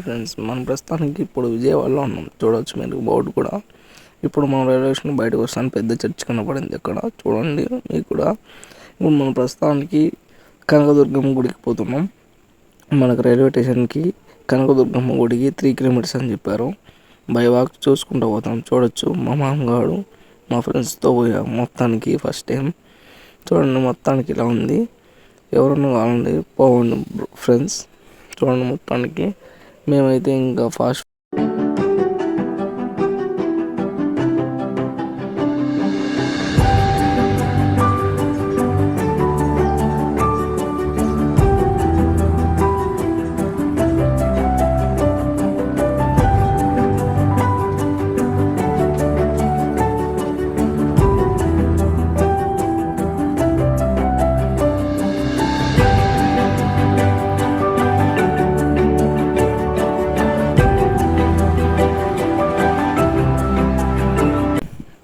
Hi friends మనం ప్రస్తుతానికి ఇప్పుడు విజయవాడలో ఉన్నాం. చూడవచ్చు మీరు బోర్డు కూడా. ఇప్పుడు మనం రైల్వే స్టేషన్ బయటకు వస్తాను పెద్ద చర్చ్ కనపడింది ఇక్కడ చూడండి మీకు కూడా. ఇప్పుడు మనం ప్రస్తుతానికి కనకదుర్గమ్మ గుడికి పోతున్నాం. మనకు రైల్వే స్టేషన్కి కనకదుర్గమ్మ గుడికి త్రీ కిలోమీటర్స్ అని చెప్పారు. బై వాక్ చూసుకుంటూ పోతాం. చూడొచ్చు మా మామగాడు మా ఫ్రెండ్స్తో పోయాం మొత్తానికి ఫస్ట్ టైం. చూడండి మొత్తానికి ఇలా ఉంది. ఎవరన్నా కావాలండి పోవండి ఫ్రెండ్స్. చూడండి మొత్తానికి. మేమైతే ఇంకా ఫాస్ట్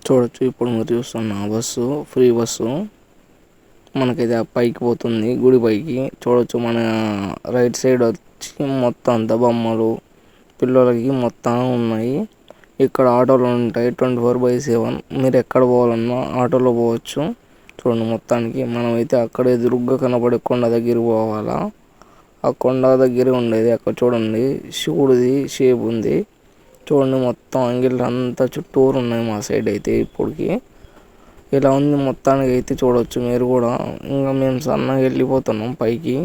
చూడొచ్చు. ఇప్పుడు మీరు చూస్తున్న బస్సు ఫ్రీ బస్సు మనకైతే పైకి పోతుంది గుడి పైకి. చూడొచ్చు మన రైట్ సైడ్ వచ్చి మొత్తం అంతా బొమ్మలు పిల్లలకి మొత్తం ఉన్నాయి. ఇక్కడ ఆటోలు ఉంటాయి ట్వంటీ ఫోర్ బై సెవెన్. మీరు ఎక్కడ పోవాలన్నా ఆటోలో పోవచ్చు. చూడండి మొత్తానికి మనమైతే అక్కడ ఎదురుగ్గా కనబడే కొండ దగ్గర పోవాలా. ఆ కొండ దగ్గర ఉండేది. అక్కడ చూడండి శివుడిది షేప్ ఉంది చూడండి మొత్తం అంగిల్ అంతా చుట్టూరు ఉన్నాయి మా సైడ్ అయితే ఇప్పటికి. ఇలా ఉంది మొత్తానికి అయితే చూడొచ్చు మీరు కూడా. ఇంకా మేము సన్నగా వెళ్ళిపోతున్నాం పైకి.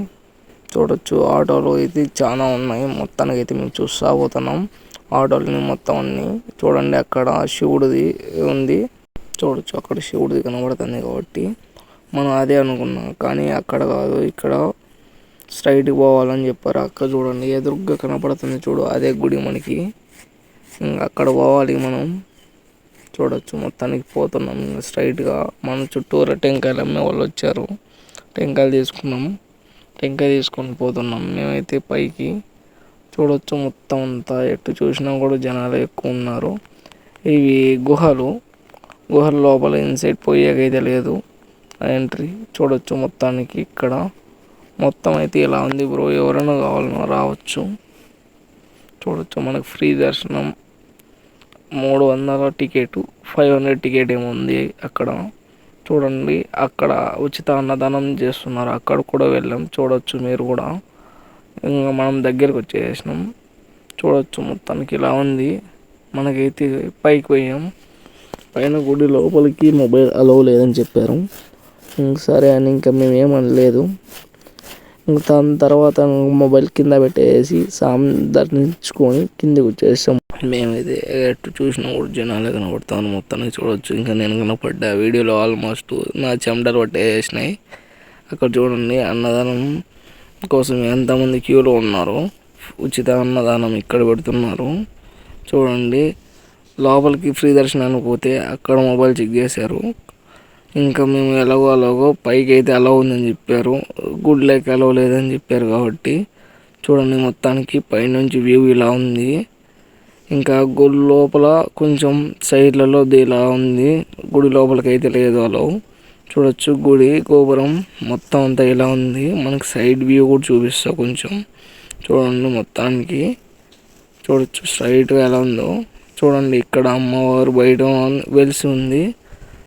చూడొచ్చు ఆటోలు అయితే చాలా ఉన్నాయి. మొత్తానికి అయితే మేము చూస్తా పోతున్నాం. ఆటోలని మొత్తం అన్ని చూడండి అక్కడ శివుడిది ఉంది. చూడొచ్చు అక్కడ శివుడిది కనబడుతుంది కాబట్టి. మనం అదే అనుకున్నాం కానీ అక్కడ కాదు. ఇక్కడ స్ట్రైట్కి పోవాలని చెప్పారు. అక్కడ చూడండి ఎదురుగ్గా కనపడుతుంది చూడు అదే గుడి మనకి. ఇంకా అక్కడ పోవాలి మనం. చూడొచ్చు మొత్తానికి పోతున్నాం. ఇంకా స్ట్రైట్గా మన చుట్టూరా టెంకాయలు అమ్మే వాళ్ళు వచ్చారు. టెంకాయలు తీసుకున్నాం. టెంకాయ తీసుకొని పోతున్నాం. మేమైతే పైకి చూడొచ్చు మొత్తం అంతా. ఎటు చూసినా కూడా జనాలు ఎక్కువ ఉన్నారు. ఇవి గుహలు. గుహల లోపల ఇన్సైడ్ పోయేకైతే లేదు. ఎంట్రీ చూడొచ్చు మొత్తానికి ఇక్కడ. మొత్తం అయితే ఇలా ఉంది బ్రో. ఎవరైనా కావాలన్నా రావచ్చు. చూడొచ్చు. మనకు ఫ్రీ దర్శనం మూడు వందల టికెట్ ఫైవ్ హండ్రెడ్ టికెట్ ఏమో ఉంది అక్కడ. చూడండి అక్కడ ఉచిత అన్నదానం చేస్తున్నారు. అక్కడ కూడా వెళ్ళాం. చూడొచ్చు మీరు కూడా. ఇంకా మనం దగ్గరికి వచ్చేసినాం. చూడొచ్చు మొత్తానికి ఇలా ఉంది. మనకైతే పైకి పోయాం. పైన గుడి లోపలికి మొబైల్ అలవ్ లేదని చెప్పారు. సరే అని ఇంకా మేమేమనలేదు దాని తర్వాత మొబైల్ కింద పెట్టేసి సామ్ దర్శించుకొని కిందకి వచ్చేసాం. మేమైతే ఎటు చూసినా కూడా జనాలే కనబడతాను మొత్తానికి చూడొచ్చు. ఇంకా నేను కనపడ్డా. వీడియోలో ఆల్మోస్ట్ నా చెమటలు పట్టేసినాయి అక్కడ చూడండి అన్నదానం కోసం ఎంతమంది క్యూలో ఉన్నారు. ఉచిత అన్నదానం ఇక్కడ పెడుతున్నారు. చూడండి లోపలికి ఫ్రీ దర్శనానికి పోతే అక్కడ మొబైల్ చెక్ చేశారు. ఇంకా మేము ఎలాగో అలాగో పైకి అయితే అలా ఉందని చెప్పారు. గుడిలోకి అలవ్ లేదని చెప్పారు కాబట్టి చూడండి మొత్తానికి పైనుంచి వ్యూ ఇలా ఉంది. ఇంకా గుడి లోపల కొంచెం సైడ్లలో ఇలా ఉంది. గుడి లోపలికి అయితే లేదు అలవ్ చూడొచ్చు గుడి గోపురం మొత్తం అంతా ఇలా ఉంది. మనకు సైడ్ వ్యూ కూడా చూపిస్తా కొంచెం. చూడండి మొత్తానికి. చూడొచ్చు స్ట్రైట్గా ఎలా ఉందో. చూడండి ఇక్కడ అమ్మవారు బయట వెలిసి ఉంది.